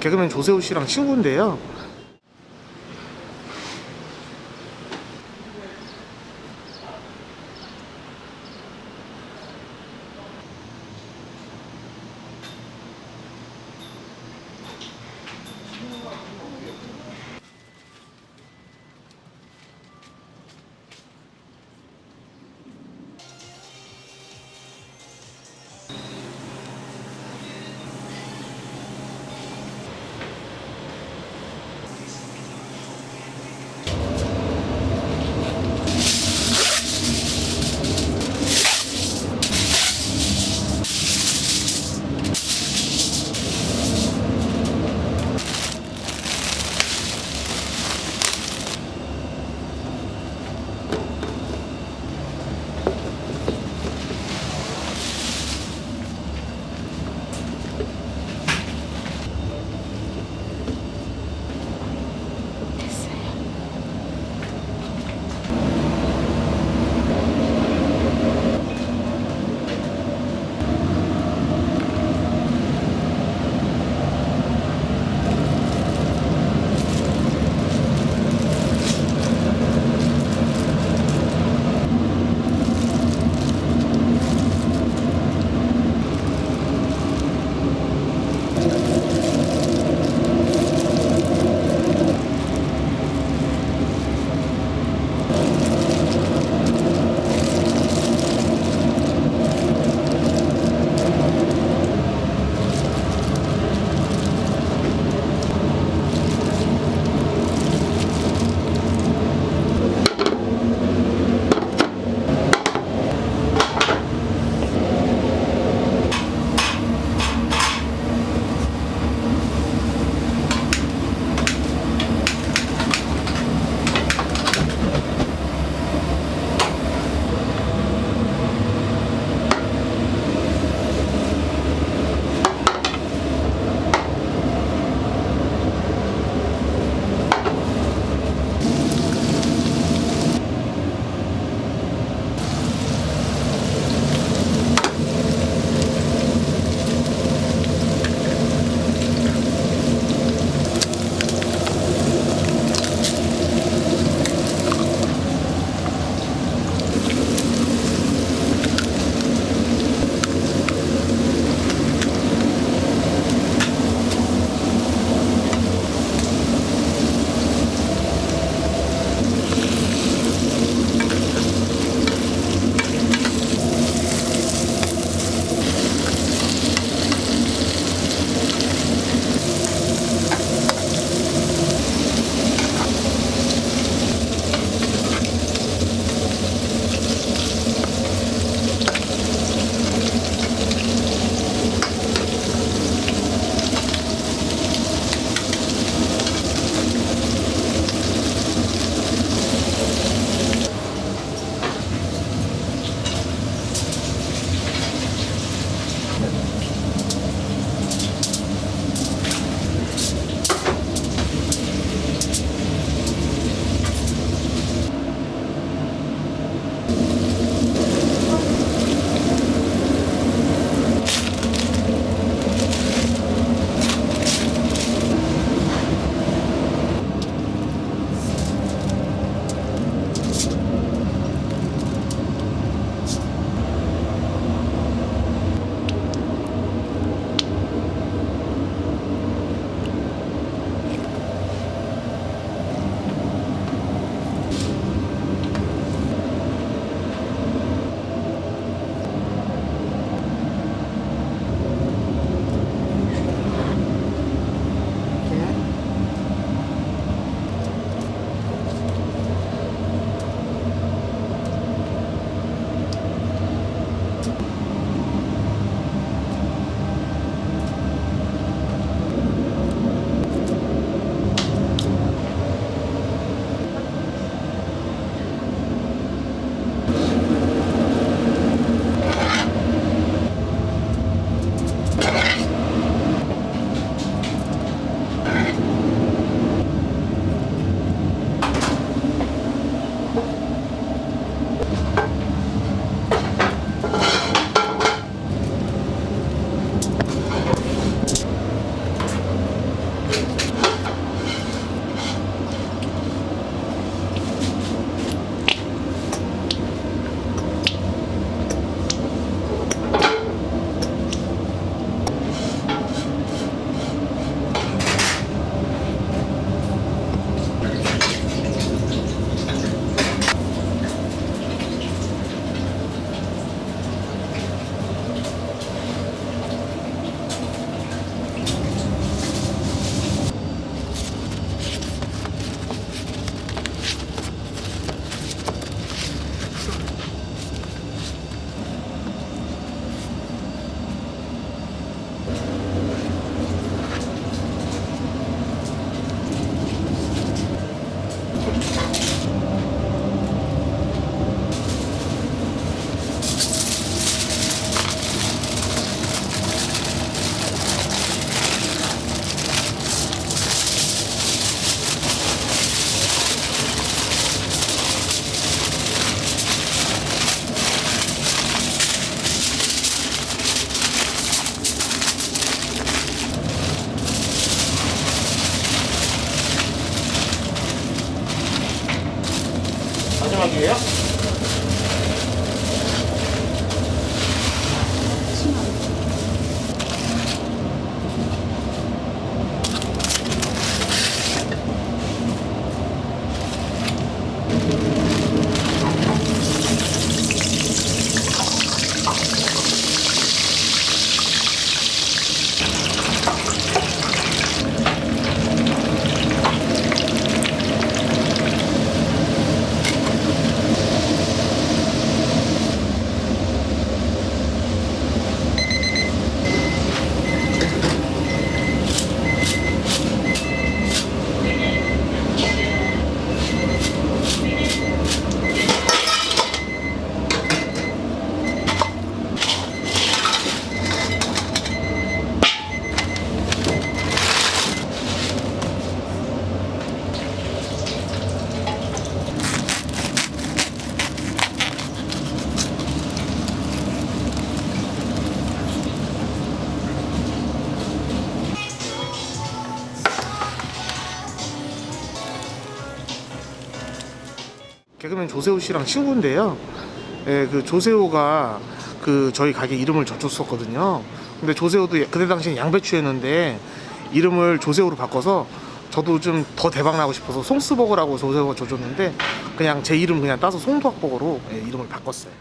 개그맨 조세호 씨랑 친구인데요. 개그맨 조세호 씨랑 친구인데요. 예, 그 조세호가 그 저희 가게 이름을 져줬었거든요. 근데 조세호도 예- 그때 당시엔 양배추였는데 이름을 조세호로 바꿔서 저도 좀 더 대박 나고 싶어서 송스버거라고 조세호가 줘줬는데 그냥 제 이름 그냥 따서 송도학버거로 예, 이름을 바꿨어요.